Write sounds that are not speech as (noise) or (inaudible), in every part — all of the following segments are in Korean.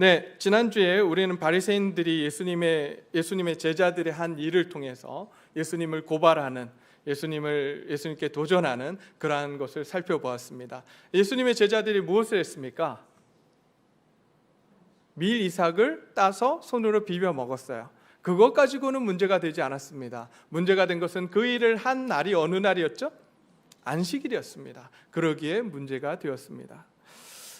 네, 지난주에 우리는 바리새인들이 예수님의 예수님의 제자들의 한 일을 통해서 예수님을 고발하는 예수님을 예수님께 도전하는 그러한 것을 살펴보았습니다. 예수님의 제자들이 무엇을 했습니까? 밀 이삭을 따서 손으로 비벼 먹었어요. 그것 가지고는 문제가 되지 않았습니다. 문제가 된 것은 그 일을 한 날이 어느 날이었죠? 안식일이었습니다. 그러기에 문제가 되었습니다.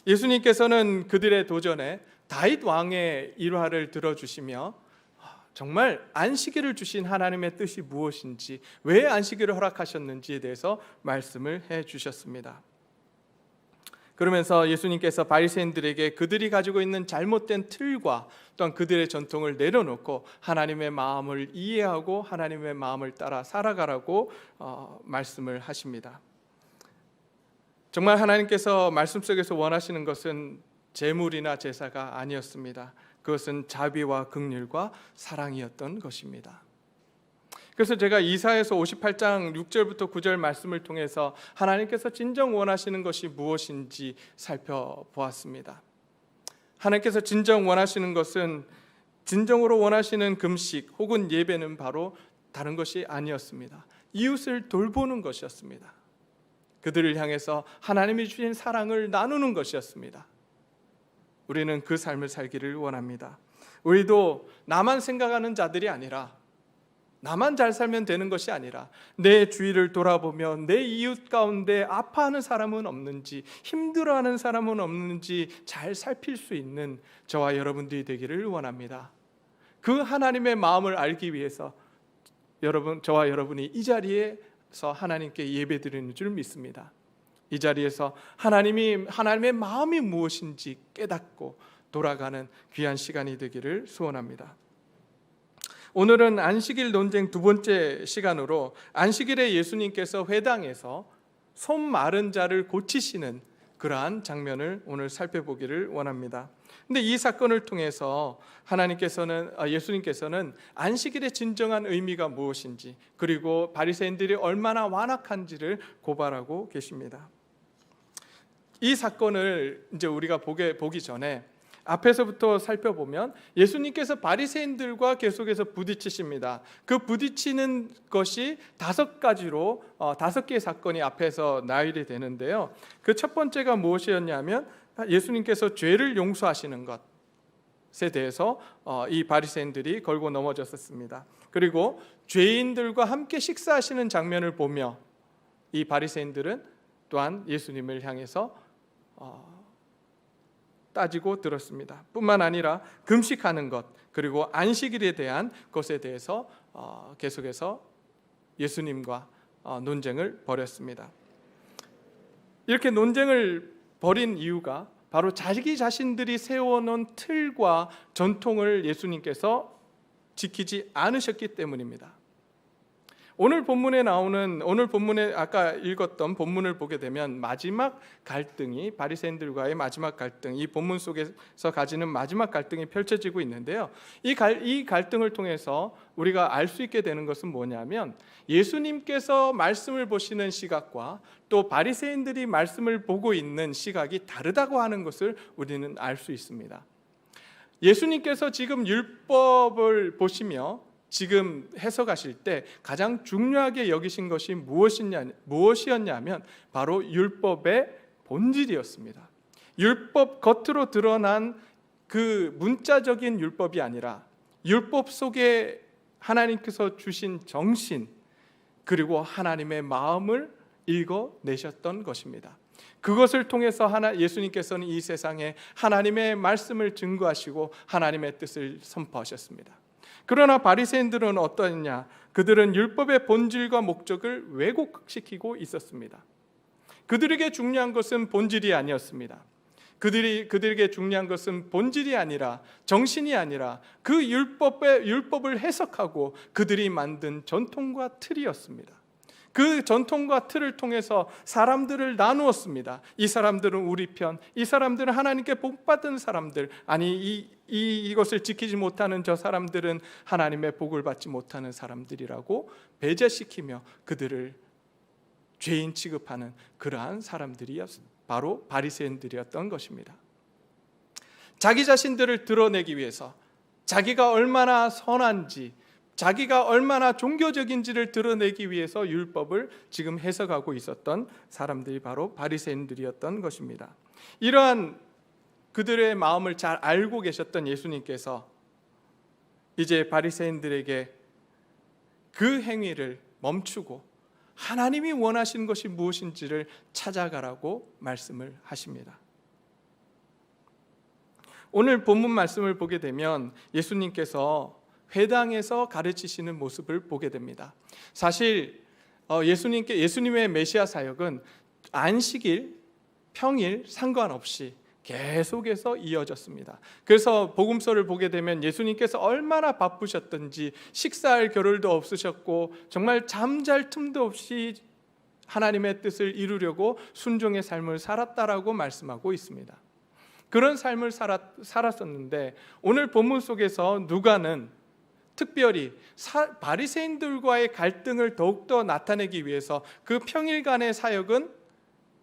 예수님께서는 그들의 도전에 다윗 왕의 일화를 들어주시며 정말 안식일을 주신 하나님의 뜻이 무엇인지 왜 안식일을 허락하셨는지에 대해서 말씀을 해 주셨습니다. 그러면서 예수님께서 바리새인들에게 그들이 가지고 있는 잘못된 틀과 또한 그들의 전통을 내려놓고 하나님의 마음을 이해하고 하나님의 마음을 따라 살아가라고 어, 말씀을 하십니다. 정말 하나님께서 말씀 속에서 원하시는 것은 재물이나 제사가 아니었습니다. 그것은 자비와 긍휼과 사랑이었던 것입니다. 그래서 제가 이사에서 58장 6절부터 9절 말씀을 통해서 하나님께서 진정 원하시는 것이 무엇인지 살펴보았습니다. 하나님께서 진정 원하시는 것은 진정으로 원하시는 금식 혹은 예배는 바로 다른 것이 아니었습니다. 이웃을 돌보는 것이었습니다. 그들을 향해서 하나님이 주신 사랑을 나누는 것이었습니다. 우리는 그 삶을 살기를 원합니다. 우리도 나만 생각하는 자들이 아니라 나만 잘 살면 되는 것이 아니라 내 주위를 돌아보며 내 이웃 가운데 아파하는 사람은 없는지 힘들어하는 사람은 없는지 잘 살필 수 있는 저와 여러분들이 되기를 원합니다. 그 하나님의 마음을 알기 위해서 여러분 저와 여러분이 이 자리에서 하나님께 예배드리는 줄 믿습니다. 이 자리에서 하나님이 하나님의 마음이 무엇인지 깨닫고 돌아가는 귀한 시간이 되기를 소원합니다. 오늘은 안식일 논쟁 두 번째 시간으로 안식일에 예수님께서 회당에서 손 마른 자를 고치시는 그러한 장면을 오늘 살펴보기를 원합니다. 근데 이 사건을 통해서 하나님께서는 아, 예수님께서는 안식일의 진정한 의미가 무엇인지 그리고 바리새인들이 얼마나 완악한지를 고발하고 계십니다. 이 사건을 이제 우리가 보게 보기 전에 앞에서부터 살펴보면 예수님께서 바리새인들과 계속해서 부딪히십니다. 그 부딪히는 것이 다섯 가지로 어, 다섯 개의 사건이 앞에서 나열이 되는데요. 그 첫 번째가 무엇이었냐면 예수님께서 죄를 용서하시는 것에 대해서 어, 이 바리새인들이 걸고 넘어졌었습니다. 그리고 죄인들과 함께 식사하시는 장면을 보며 이 바리새인들은 또한 예수님을 향해서 어, 따지고 들었습니다. 뿐만 아니라 금식하는 것 그리고 안식일에 대한 것에 대해서 어, 계속해서 예수님과 어, 논쟁을 벌였습니다. 이렇게 논쟁을 벌인 이유가 바로 자기 자신들이 세워놓은 틀과 전통을 예수님께서 지키지 않으셨기 때문입니다. 오늘 본문에 나오는 오늘 본문에 아까 읽었던 본문을 보게 되면 마지막 갈등이 바리새인들과의 마지막 갈등 이 본문 속에서 가지는 마지막 갈등이 펼쳐지고 있는데요. 이, 갈, 이 갈등을 통해서 우리가 알 수 있게 되는 것은 뭐냐면 예수님께서 말씀을 보시는 시각과 또 바리새인들이 말씀을 보고 있는 시각이 다르다고 하는 것을 우리는 알 수 있습니다. 예수님께서 지금 율법을 보시며 지금 해석하실 때 가장 중요하게 여기신 것이 무엇이냐, 무엇이었냐면 바로 율법의 본질이었습니다. 율법 겉으로 드러난 그 문자적인 율법이 아니라 율법 속에 하나님께서 주신 정신 그리고 하나님의 마음을 읽어 내셨던 것입니다. 그것을 통해서 하나 예수님께서는 이 세상에 하나님의 말씀을 증거하시고 하나님의 뜻을 선포하셨습니다. 그러나 바리새인들은 어떠냐? 그들은 율법의 본질과 목적을 왜곡시키고 있었습니다. 그들에게 중요한 것은 본질이 아니었습니다. 그들이 그들에게 중요한 것은 본질이 아니라 정신이 아니라 그 율법의 율법을 해석하고 그들이 만든 전통과 틀이었습니다. 그 전통과 틀을 통해서 사람들을 나누었습니다. 이 사람들은 우리 편, 이 사람들은 하나님께 복 받은 사람들, 아니 이, 이 이것을 지키지 못하는 저 사람들은 하나님의 복을 받지 못하는 사람들이라고 배제시키며 그들을 죄인 취급하는 그러한 사람들이 바로 바리새인들이었던 것입니다. 자기 자신들을 드러내기 위해서 자기가 얼마나 선한지 자기가 얼마나 종교적인지를 드러내기 위해서 율법을 지금 해석하고 있었던 사람들이 바로 바리새인들이었던 것입니다. 이러한 그들의 마음을 잘 알고 계셨던 예수님께서 이제 바리새인들에게 그 행위를 멈추고 하나님이 원하시는 것이 무엇인지를 찾아가라고 말씀을 하십니다. 오늘 본문 말씀을 보게 되면 예수님께서 회당에서 가르치시는 모습을 보게 됩니다. 사실 어, 예수님께 예수님의 메시아 사역은 안식일, 평일 상관없이 계속해서 이어졌습니다. 그래서 복음서를 보게 되면 예수님께서 얼마나 바쁘셨던지 식사할 겨를도 없으셨고 정말 잠잘 틈도 없이 하나님의 뜻을 이루려고 순종의 삶을 살았다라고 말씀하고 있습니다. 그런 삶을 살았, 살았었는데 오늘 본문 속에서 누가는 특별히 사, 바리새인들과의 갈등을 더욱더 나타내기 위해서 그 평일간의 사역은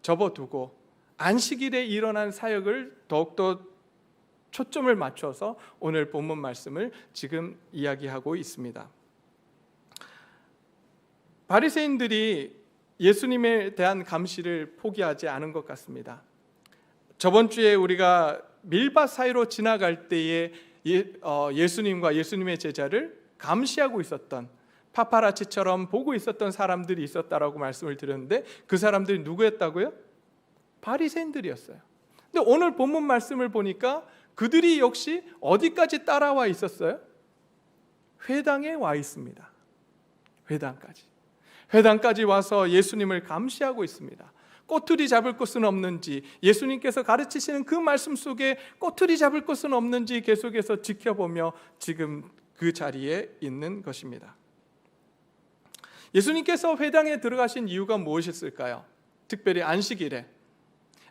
접어두고 안식일에 일어난 사역을 더욱더 초점을 맞춰서 오늘 본문 말씀을 지금 이야기하고 있습니다. 바리새인들이 예수님에 대한 감시를 포기하지 않은 것 같습니다. 저번 주에 우리가 밀밭 사이로 지나갈 때에 예, 어, 예수님과 예수님의 제자를 감시하고 있었던 파파라치처럼 보고 있었던 사람들이 있었다라고 말씀을 드렸는데 그 사람들이 누구였다고요? 바리새인들이었어요. 근데 오늘 본문 말씀을 보니까 그들이 역시 어디까지 따라와 있었어요? 회당에 와 있습니다. 회당까지. 회당까지 와서 예수님을 감시하고 있습니다. 꼬투리 잡을 것은 없는지 예수님께서 가르치시는 그 말씀 속에 꼬투리 잡을 것은 없는지 계속해서 지켜보며 지금 그 자리에 있는 것입니다. 예수님께서 회당에 들어가신 이유가 무엇이었을까요? 특별히 안식일에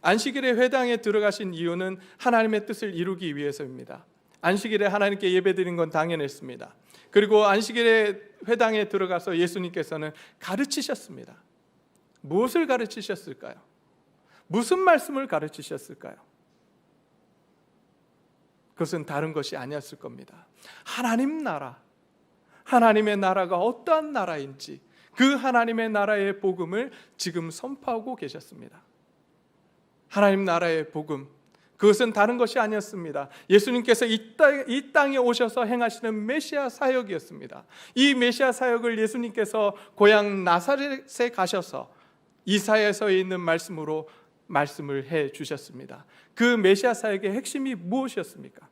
안식일에 회당에 들어가신 이유는 하나님의 뜻을 이루기 위해서입니다. 안식일에 하나님께 예배드린 건 당연했습니다. 그리고 안식일에 회당에 들어가서 예수님께서는 가르치셨습니다. 무엇을 가르치셨을까요? 무슨 말씀을 가르치셨을까요? 그것은 다른 것이 아니었을 겁니다. 하나님 나라, 하나님의 나라가 어떠한 나라인지 그 하나님의 나라의 복음을 지금 선포하고 계셨습니다. 하나님 나라의 복음, 그것은 다른 것이 아니었습니다. 예수님께서 이, 땅, 이 땅에 오셔서 행하시는 메시아 사역이었습니다. 이 메시아 사역을 예수님께서 고향 나사렛에 가셔서 이사야서에 있는 말씀으로 말씀을 해 주셨습니다. 그 메시아 사역의 핵심이 무엇이었습니까?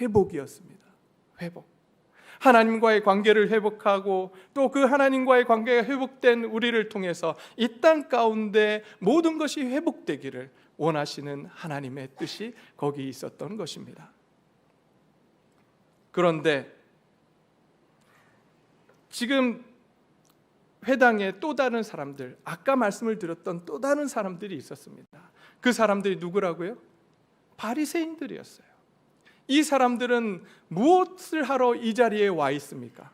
회복이었습니다. 회복. 하나님과의 관계를 회복하고 또 그 하나님과의 관계가 회복된 우리를 통해서 이 땅 가운데 모든 것이 회복되기를 원하시는 하나님의 뜻이 거기 있었던 것입니다. 그런데 지금 회당에 또 다른 사람들, 아까 말씀을 드렸던 또 다른 사람들이 있었습니다. 그 사람들이 누구라고요? 바리새인들이었어요. 이 사람들은 무엇을 하러 이 자리에 와 있습니까?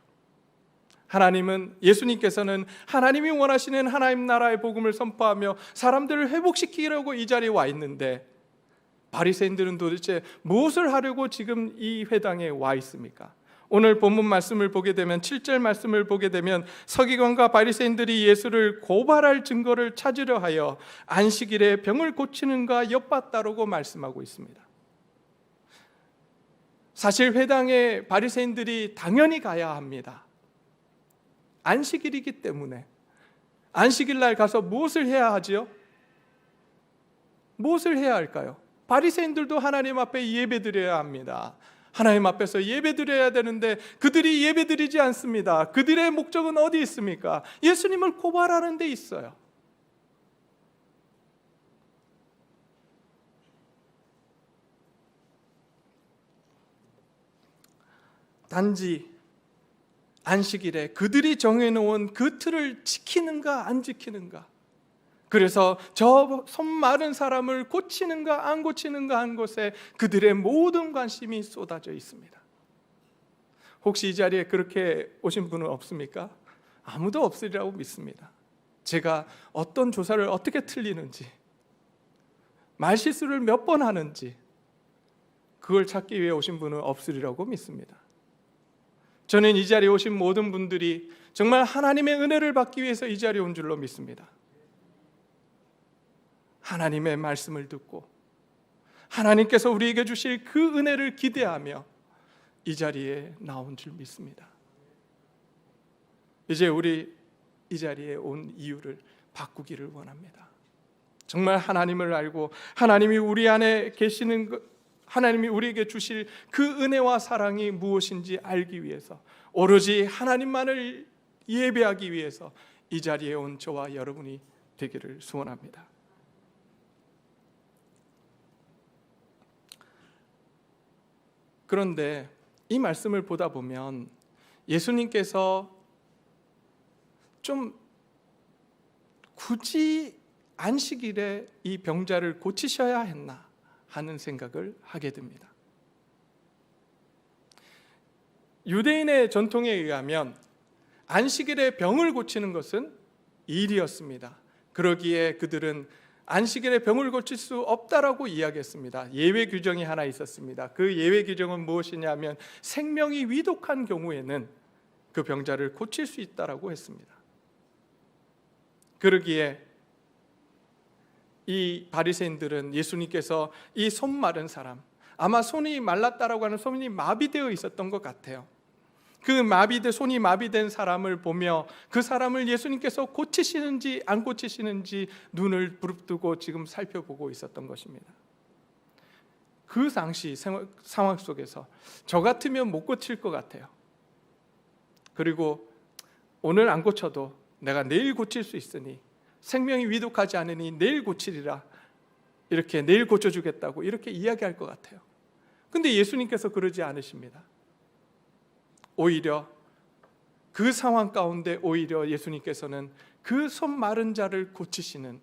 하나님은 예수님께서는 하나님이 원하시는 하나님 나라의 복음을 선포하며 사람들을 회복시키려고 이 자리에 와 있는데 바리새인들은 도대체 무엇을 하려고 지금 이 회당에 와 있습니까? 오늘 본문 말씀을 보게 되면 7절 말씀을 보게 되면 서기관과 바리새인들이 예수를 고발할 증거를 찾으려 하여 안식일에 병을 고치는가 엿봤다라고 말씀하고 있습니다. 사실 회당에 바리새인들이 당연히 가야 합니다. 안식일이기 때문에 안식일 날 가서 무엇을 해야 하지요? 무엇을 해야 할까요? 바리새인들도 하나님 앞에 예배드려야 합니다. 하나님 앞에서 예배드려야 되는데 그들이 예배드리지 않습니다. 그들의 목적은 어디 있습니까? 예수님을 고발하는 데 있어요. 단지 안식일에 그들이 정해놓은 그 틀을 지키는가 안 지키는가 그래서 저 손 마른 사람을 고치는가 안 고치는가 한 것에 그들의 모든 관심이 쏟아져 있습니다. 혹시 이 자리에 그렇게 오신 분은 없습니까? 아무도 없으리라고 믿습니다. 제가 어떤 조사를 어떻게 틀리는지, 말실수를 몇 번 하는지, 그걸 찾기 위해 오신 분은 없으리라고 믿습니다. 저는 이 자리에 오신 모든 분들이 정말 하나님의 은혜를 받기 위해서 이 자리에 온 줄로 믿습니다. 하나님의 말씀을 듣고 하나님께서 우리에게 주실 그 은혜를 기대하며 이 자리에 나온 줄 믿습니다. 이제 우리 이 자리에 온 이유를 바꾸기를 원합니다. 정말 하나님을 알고 하나님이 우리 안에 계시는 것, 하나님이 우리에게 주실 그 은혜와 사랑이 무엇인지 알기 위해서 오로지 하나님만을 예배하기 위해서 이 자리에 온 저와 여러분이 되기를 소원합니다. 그런데 이 말씀을 보다 보면 예수님께서 좀 굳이 안식일에 이 병자를 고치셔야 했나 하는 생각을 하게 됩니다. 유대인의 전통에 의하면 안식일에 병을 고치는 것은 일이었습니다. 그러기에 그들은 안식일에 병을 고칠 수 없다라고 이야기했습니다. 예외 규정이 하나 있었습니다. 그 예외 규정은 무엇이냐면 생명이 위독한 경우에는 그 병자를 고칠 수 있다라고 했습니다. 그러기에 이 바리새인들은 예수님께서 이 손 마른 사람 아마 손이 말랐다라고 하는 손이 마비되어 있었던 것 같아요. 그 마비된 손이 마비된 사람을 보며 그 사람을 예수님께서 고치시는지 안 고치시는지 눈을 부릅뜨고 지금 살펴보고 있었던 것입니다. 그 당시 상황 속에서 저 같으면 못 고칠 것 같아요. 그리고 오늘 안 고쳐도 내가 내일 고칠 수 있으니 생명이 위독하지 않으니 내일 고치리라 이렇게 내일 고쳐주겠다고 이렇게 이야기할 것 같아요. 근데 예수님께서 그러지 않으십니다. 오히려 그 상황 가운데 오히려 예수님께서는 그 손 마른 자를 고치시는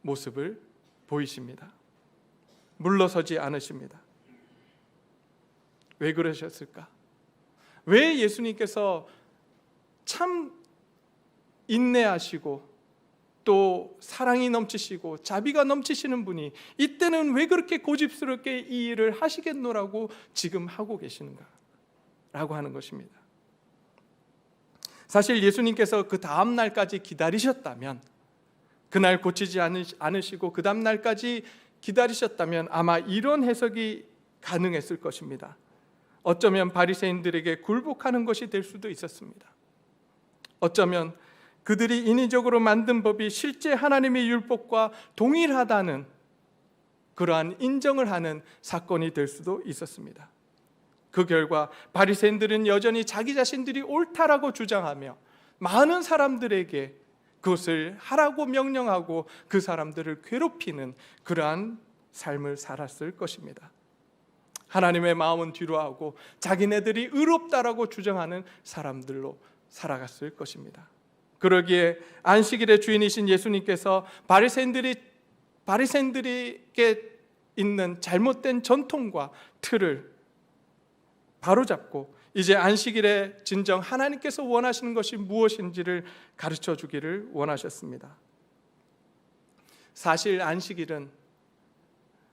모습을 보이십니다. 물러서지 않으십니다. 왜 그러셨을까? 왜 예수님께서 참 인내하시고 또 사랑이 넘치시고 자비가 넘치시는 분이 이때는 왜 그렇게 고집스럽게 이 일을 하시겠노라고 지금 하고 계시는가? 라고 하는 것입니다. 사실 예수님께서 그 다음 날까지 기다리셨다면 그날 고치지 않으시- 않으시고 그 다음 날까지 기다리셨다면 아마 이런 해석이 가능했을 것입니다. 어쩌면 바리새인들에게 굴복하는 것이 될 수도 있었습니다. 어쩌면 그들이 인위적으로 만든 법이 실제 하나님의 율법과 동일하다는 그러한 인정을 하는 사건이 될 수도 있었습니다. 그 결과 바리새인들은 여전히 자기 자신들이 옳다라고 주장하며 많은 사람들에게 그것을 하라고 명령하고 그 사람들을 괴롭히는 그러한 삶을 살았을 것입니다. 하나님의 마음은 뒤로하고 자기네들이 의롭다라고 주장하는 사람들로 살아갔을 것입니다. 그러기에 안식일의 주인이신 예수님께서 바리새인들이 바리새인들에게 있는 잘못된 전통과 틀을 바로잡고 이제 안식일에 진정 하나님께서 원하시는 것이 무엇인지를 가르쳐 주기를 원하셨습니다. 사실 안식일은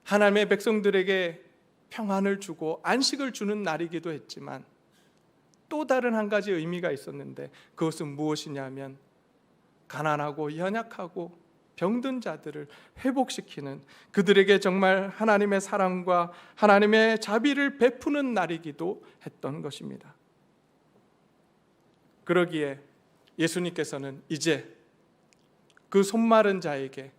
하나님의 백성들에게 평안을 주고 안식을 주는 날이기도 했지만 또 다른 한 가지 의미가 있었는데 그것은 무엇이냐면 가난하고 연약하고 병든 자들을 회복시키는 그들에게 정말 하나님의 사랑과 하나님의 자비를 베푸는 날이기도 했던 것입니다. 그러기에 예수님께서는 이제 그 손마른 자에게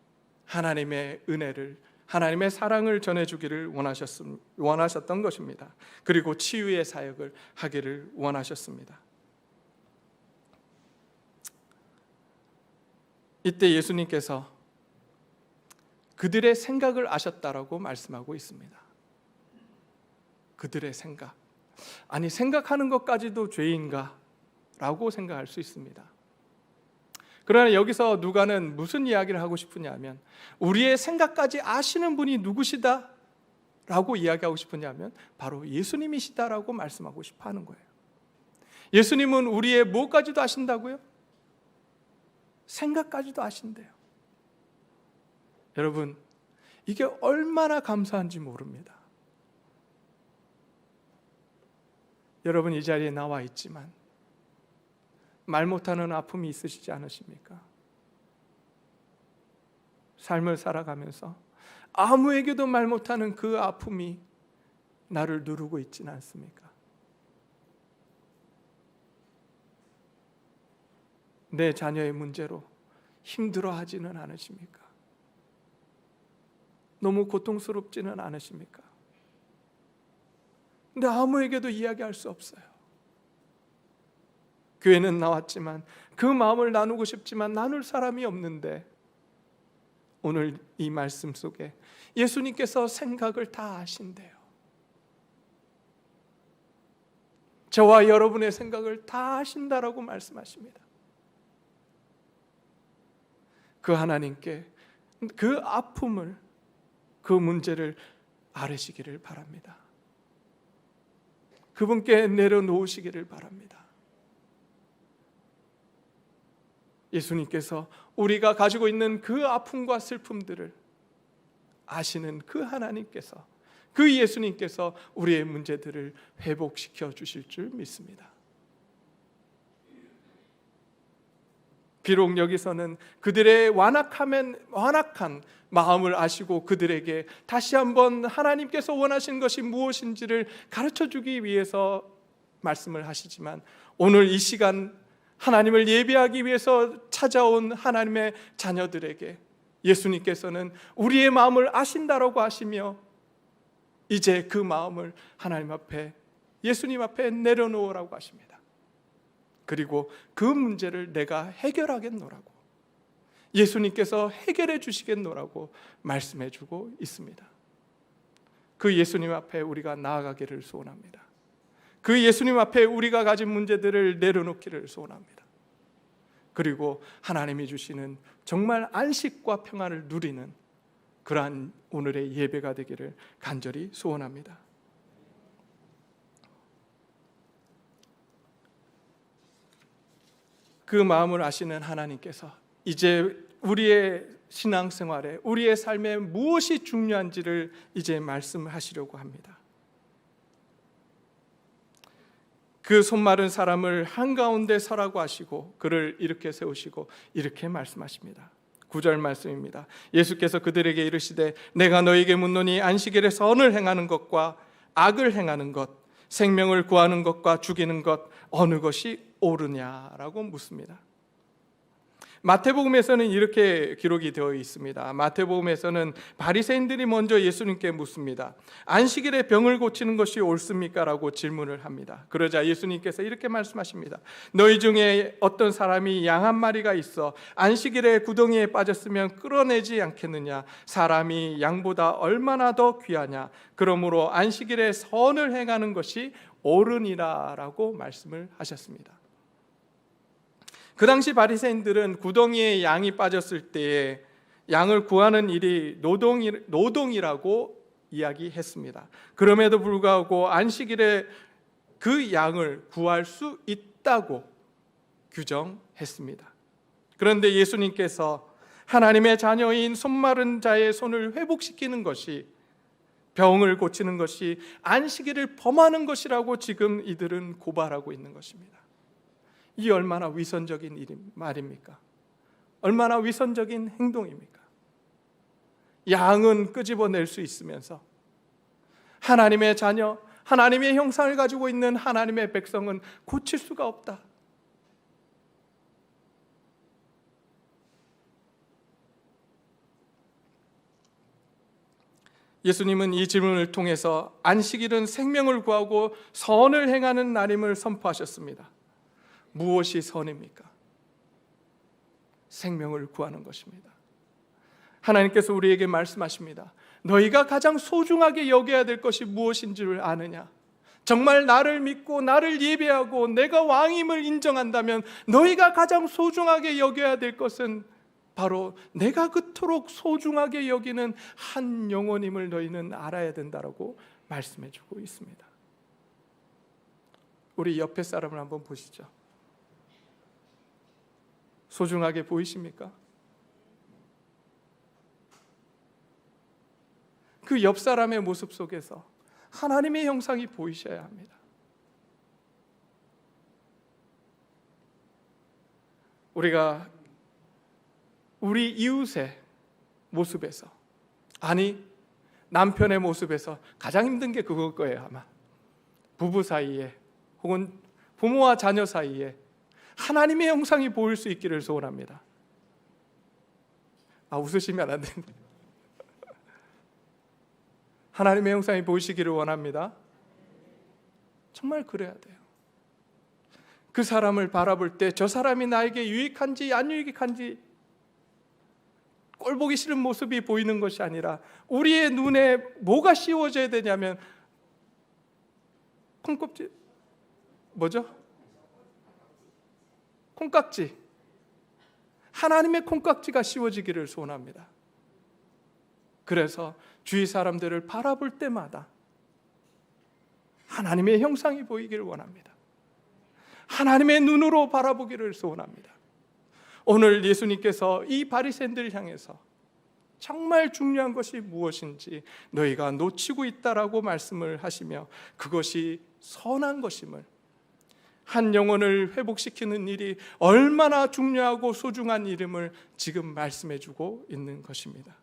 하나님의 은혜를 하나님의 사랑을 전해주기를 원하셨, 원하셨던 것입니다. 그리고 치유의 사역을 하기를 원하셨습니다. 이때 예수님께서 그들의 생각을 아셨다라고 말씀하고 있습니다. 그들의 생각. 아니, 생각하는 것까지도 죄인가? 라고 생각할 수 있습니다. 그러나 여기서 누가는 무슨 이야기를 하고 싶으냐면 우리의 생각까지 아시는 분이 누구시다? 라고 이야기하고 싶으냐면 바로 예수님이시다라고 말씀하고 싶어 하는 거예요. 예수님은 우리의 무엇까지도 아신다고요? 생각까지도 아신대요. 여러분, 이게 얼마나 감사한지 모릅니다. 여러분 이 자리에 나와 있지만 말 못하는 아픔이 있으시지 않으십니까? 삶을 살아가면서 아무에게도 말 못하는 그 아픔이 나를 누르고 있지는 않습니까? 내 자녀의 문제로 힘들어하지는 않으십니까? 너무 고통스럽지는 않으십니까? 근데 아무에게도 이야기할 수 없어요. 교회는 나왔지만 그 마음을 나누고 싶지만 나눌 사람이 없는데 오늘 이 말씀 속에 예수님께서 생각을 다 아신대요. 저와 여러분의 생각을 다 아신다라고 말씀하십니다. 그 하나님께 그 아픔을 그 문제를 아뢰시기를 바랍니다. 그분께 내려놓으시기를 바랍니다. 예수님께서 우리가 가지고 있는 그 아픔과 슬픔들을 아시는 그 하나님께서 그 예수님께서 우리의 문제들을 회복시켜 주실 줄 믿습니다. 비록 여기서는 그들의 완악하면 완악한 마음을 아시고 그들에게 다시 한번 하나님께서 원하신 것이 무엇인지를 가르쳐 주기 위해서 말씀을 하시지만 오늘 이 시간 하나님을 예배하기 위해서 찾아온 하나님의 자녀들에게 예수님께서는 우리의 마음을 아신다라고 하시며 이제 그 마음을 하나님 앞에 예수님 앞에 내려놓으라고 하십니다. 그리고 그 문제를 내가 해결하겠노라고 예수님께서 해결해 주시겠노라고 말씀해 주고 있습니다. 그 예수님 앞에 우리가 나아가기를 소원합니다. 그 예수님 앞에 우리가 가진 문제들을 내려놓기를 소원합니다. 그리고 하나님이 주시는 정말 안식과 평안을 누리는 그러한 오늘의 예배가 되기를 간절히 소원합니다. 그 마음을 아시는 하나님께서 이제 우리의 신앙생활에 우리의 삶에 무엇이 중요한지를 이제 말씀하시려고 합니다. 그 손마른 사람을 한가운데 서라고 하시고 그를 이렇게 세우시고 이렇게 말씀하십니다. 구절 말씀입니다. 예수께서 그들에게 이르시되 내가 너에게 묻노니 안식일에 선을 행하는 것과 악을 행하는 것 생명을 구하는 것과 죽이는 것 어느 것이 옳으냐라고 묻습니다. 마태복음에서는 이렇게 기록이 되어 있습니다. 마태복음에서는 바리새인들이 먼저 예수님께 묻습니다. 안식일에 병을 고치는 것이 옳습니까라고 질문을 합니다. 그러자 예수님께서 이렇게 말씀하십니다. 너희 중에 어떤 사람이 양 한 마리가 있어 안식일에 구덩이에 빠졌으면 끌어내지 않겠느냐? 사람이 양보다 얼마나 더 귀하냐? 그러므로 안식일에 선을 행하는 것이 옳으니라라고 말씀을 하셨습니다. 그 당시 바리새인들은 구덩이에 양이 빠졌을 때에 양을 구하는 일이 노동이, 노동이라고 이야기했습니다. 그럼에도 불구하고 안식일에 그 양을 구할 수 있다고 규정했습니다. 그런데 예수님께서 하나님의 자녀인 손마른 자의 손을 회복시키는 것이 병을 고치는 것이 안식일을 범하는 것이라고 지금 이들은 고발하고 있는 것입니다. 이 얼마나 위선적인 일 말입니까? 얼마나 위선적인 행동입니까? 양은 끄집어낼 수 있으면서 하나님의 자녀, 하나님의 형상을 가지고 있는 하나님의 백성은 고칠 수가 없다. 예수님은 이 질문을 통해서 안식일은 생명을 구하고 선을 행하는 날임을 선포하셨습니다. 무엇이 선입니까? 생명을 구하는 것입니다. 하나님께서 우리에게 말씀하십니다. 너희가 가장 소중하게 여겨야 될 것이 무엇인지를 아느냐? 정말 나를 믿고 나를 예배하고 내가 왕임을 인정한다면 너희가 가장 소중하게 여겨야 될 것은 바로 내가 그토록 소중하게 여기는 한 영혼임을 너희는 알아야 된다라고 말씀해 주고 있습니다. 우리 옆에 사람을 한번 보시죠. 소중하게 보이십니까? 그 옆 사람의 모습 속에서 하나님의 형상이 보이셔야 합니다. 우리가 우리 이웃의 모습에서 아니 남편의 모습에서 가장 힘든 게 그걸 거예요 아마 부부 사이에 혹은 부모와 자녀 사이에 하나님의 형상이 보일 수 있기를 소원합니다. 아 웃으시면 안 됩니다. (laughs) 하나님의 형상이 보이시기를 원합니다. 정말 그래야 돼요. 그 사람을 바라볼 때 저 사람이 나에게 유익한지 안 유익한지 꼴 보기 싫은 모습이 보이는 것이 아니라 우리의 눈에 뭐가 씌워져야 되냐면 콩껍질 뭐죠? 콩깍지 하나님의 콩깍지가 씌워지기를 소원합니다. 그래서 주위 사람들을 바라볼 때마다 하나님의 형상이 보이기를 원합니다. 하나님의 눈으로 바라보기를 소원합니다. 오늘 예수님께서 이 바리새인들을 향해서 정말 중요한 것이 무엇인지 너희가 놓치고 있다라고 말씀을 하시며 그것이 선한 것임을 한 영혼을 회복시키는 일이 얼마나 중요하고 소중한 이름을 지금 말씀해 주고 있는 것입니다.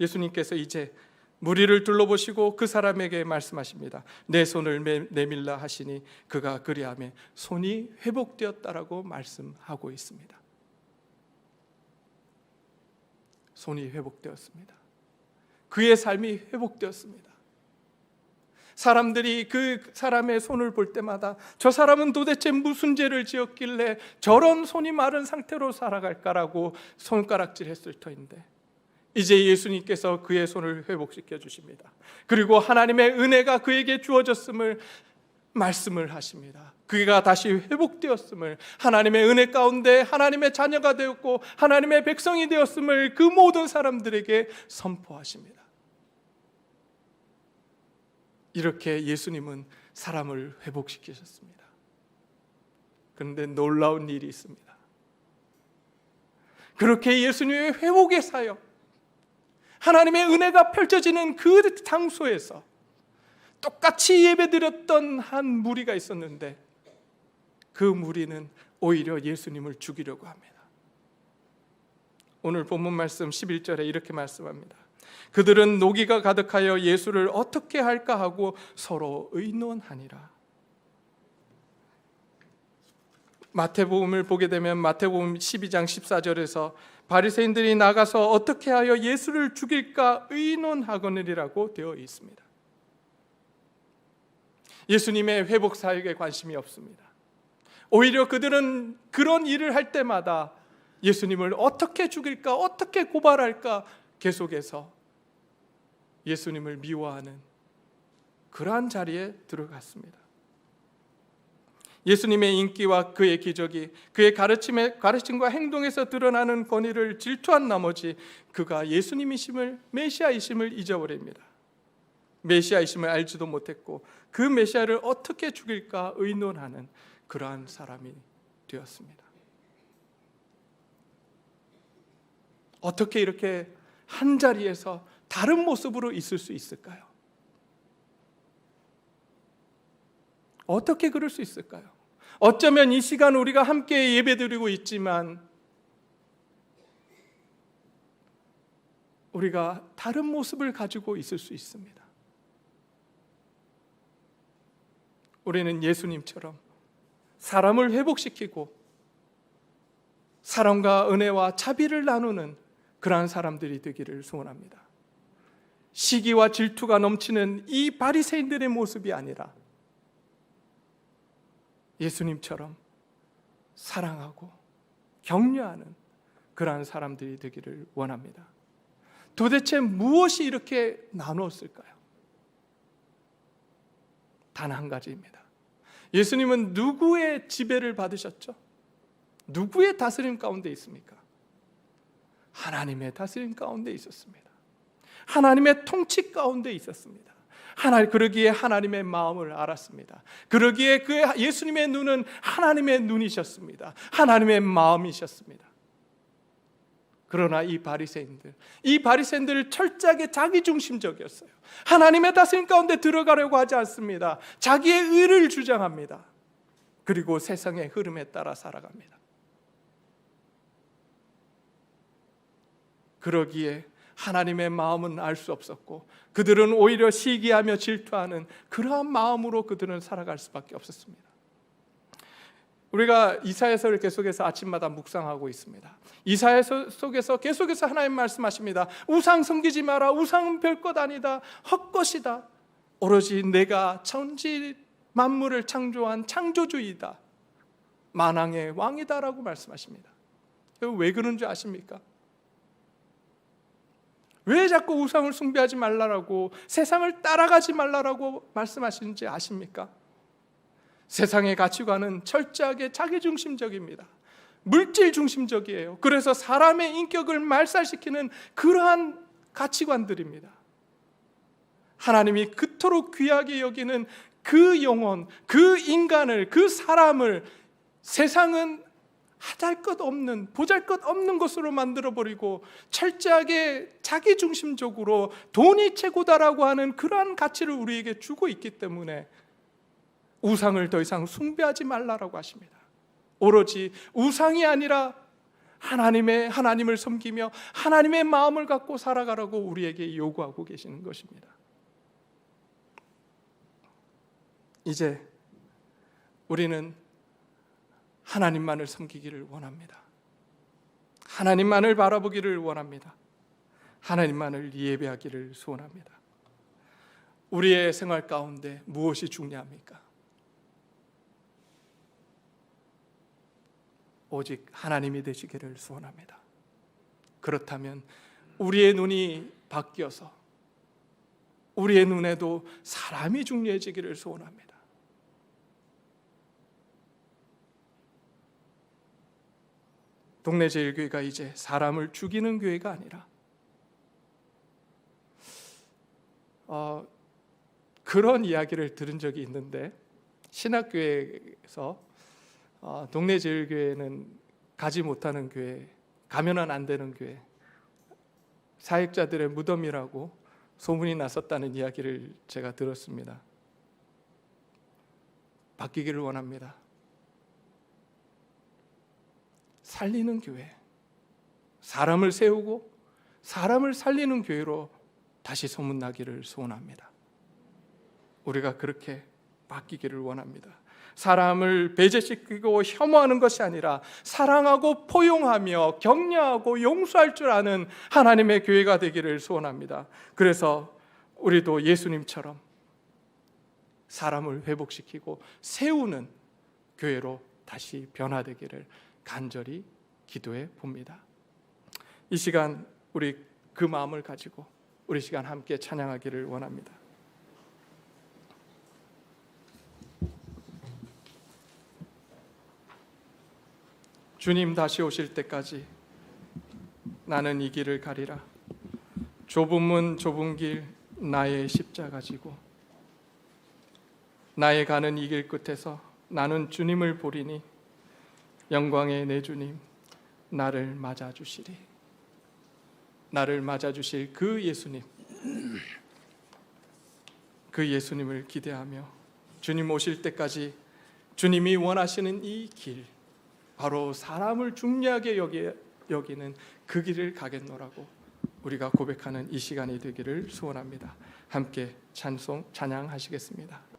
예수님께서 이제 무리를 둘러보시고 그 사람에게 말씀하십니다. 내 손을 매- 내밀라 하시니 그가 그리함에 손이 회복되었다라고 말씀하고 있습니다. 손이 회복되었습니다. 그의 삶이 회복되었습니다. 사람들이 그 사람의 손을 볼 때마다 저 사람은 도대체 무슨 죄를 지었길래 저런 손이 마른 상태로 살아갈까라고 손가락질 했을 터인데 이제 예수님께서 그의 손을 회복시켜 주십니다. 그리고 하나님의 은혜가 그에게 주어졌음을 말씀을 하십니다. 그가 다시 회복되었음을 하나님의 은혜 가운데 하나님의 자녀가 되었고 하나님의 백성이 되었음을 그 모든 사람들에게 선포하십니다. 이렇게 예수님은 사람을 회복시키셨습니다. 그런데 놀라운 일이 있습니다. 그렇게 예수님의 회복의 사역, 하나님의 은혜가 펼쳐지는 그 장소에서 똑같이 예배드렸던 한 무리가 있었는데 그 무리는 오히려 예수님을 죽이려고 합니다. 오늘 본문 말씀 11절에 이렇게 말씀합니다. 그들은 노기가 가득하여 예수를 어떻게 할까 하고 서로 의논하니라. 마태복음을 보게 되면 마태복음 12장 14절에서 바리새인들이 나가서 어떻게 하여 예수를 죽일까 의논하거니라고 되어 있습니다. 예수님의 회복 사역에 관심이 없습니다. 오히려 그들은 그런 일을 할 때마다 예수님을 어떻게 죽일까, 어떻게 고발할까 계속해서 예수님을 미워하는 그러한 자리에 들어갔습니다. 예수님의 인기와 그의 기적이 그의 가르침에 가르침과 행동에서 드러나는 권위를 질투한 나머지 그가 예수님이심을 메시아이심을 잊어버립니다. 메시아이심을 알지도 못했고 그 메시아를 어떻게 죽일까 의논하는 그러한 사람이 되었습니다. 어떻게 이렇게 한 자리에서 다른 모습으로 있을 수 있을까요? 어떻게 그럴 수 있을까요? 어쩌면 이 시간 우리가 함께 예배드리고 있지만 우리가 다른 모습을 가지고 있을 수 있습니다. 우리는 예수님처럼 사람을 회복시키고 사랑과 은혜와 자비를 나누는 그러한 사람들이 되기를 소원합니다. 시기와 질투가 넘치는 이 바리새인들의 모습이 아니라 예수님처럼 사랑하고 격려하는 그러한 사람들이 되기를 원합니다. 도대체 무엇이 이렇게 나누었을까요? 단 한 가지입니다. 예수님은 누구의 지배를 받으셨죠? 누구의 다스림 가운데 있습니까? 하나님의 다스림 가운데 있었습니다. 하나님의 통치 가운데 있었습니다. 하나 그러기에 하나님의 마음을 알았습니다. 그러기에 그 예수님의 눈은 하나님의 눈이셨습니다. 하나님의 마음이셨습니다. 그러나 이 바리새인들, 이 바리새인들 철저하게 자기 중심적이었어요. 하나님의 다스림 가운데 들어가려고 하지 않습니다. 자기의 의를 주장합니다. 그리고 세상의 흐름에 따라 살아갑니다. 그러기에 하나님의 마음은 알 수 없었고 그들은 오히려 시기하며 질투하는 그러한 마음으로 그들은 살아갈 수밖에 없었습니다. 우리가 이사야서를 계속해서 아침마다 묵상하고 있습니다. 이사야서 속에서 계속해서 하나님 말씀하십니다. 우상 섬기지 마라. 우상은 별것 아니다. 헛것이다. 오로지 내가 천지 만물을 창조한 창조주이다. 만왕의 왕이다라고 말씀하십니다. 왜 그런 줄 아십니까? 왜 자꾸 우상을 숭배하지 말라라고 세상을 따라가지 말라라고 말씀하시는지 아십니까? 세상의 가치관은 철저하게 자기 중심적입니다. 물질 중심적이에요. 그래서 사람의 인격을 말살시키는 그러한 가치관들입니다. 하나님이 그토록 귀하게 여기는 그 영혼, 그 인간을, 그 사람을 세상은 하잘 것 없는, 보잘 것 없는 것으로 만들어버리고 철저하게 자기 중심적으로 돈이 최고다라고 하는 그러한 가치를 우리에게 주고 있기 때문에 우상을 더 이상 숭배하지 말라라고 하십니다. 오로지 우상이 아니라 하나님의 하나님을 섬기며 하나님의 마음을 갖고 살아가라고 우리에게 요구하고 계시는 것입니다. 이제 우리는 하나님만을 섬기기를 원합니다. 하나님만을 바라보기를 원합니다. 하나님만을 예배하기를 소원합니다. 우리의 생활 가운데 무엇이 중요합니까? 오직 하나님이 되시기를 소원합니다. 그렇다면 우리의 눈이 바뀌어서 우리의 눈에도 사람이 중요해지기를 소원합니다. 동네 제일교회가 이제 사람을 죽이는 교회가 아니라 어, 그런 이야기를 들은 적이 있는데 신학교회에서 어, 동네 제일교회는 가지 못하는 교회, 가면은 안 되는 교회, 사역자들의 무덤이라고 소문이 났었다는 이야기를 제가 들었습니다. 바뀌기를 원합니다. 살리는 교회, 사람을 세우고 사람을 살리는 교회로 다시 소문나기를 소원합니다. 우리가 그렇게 바뀌기를 원합니다. 사람을 배제시키고 혐오하는 것이 아니라 사랑하고 포용하며 격려하고 용서할 줄 아는 하나님의 교회가 되기를 소원합니다. 그래서 우리도 예수님처럼 사람을 회복시키고 세우는 교회로 다시 변화되기를 간절히 기도해 봅니다. 이 시간 우리 그 마음을 가지고 우리 시간 함께 찬양하기를 원합니다. 주님 다시 오실 때까지 나는 이 길을 가리라. 좁은 문 좁은 길 나의 십자가 지고 나의 가는 이 길 끝에서 나는 주님을 보리니 영광의 내 주님 나를 맞아 주시리. 나를 맞아 주실 그 예수님 그 예수님을 기대하며 주님 오실 때까지 주님이 원하시는 이 길 바로 사람을 중요하게 여기, 여기는 그 길을 가겠노라고 우리가 고백하는 이 시간이 되기를 소원합니다. 함께 찬송 찬양하시겠습니다.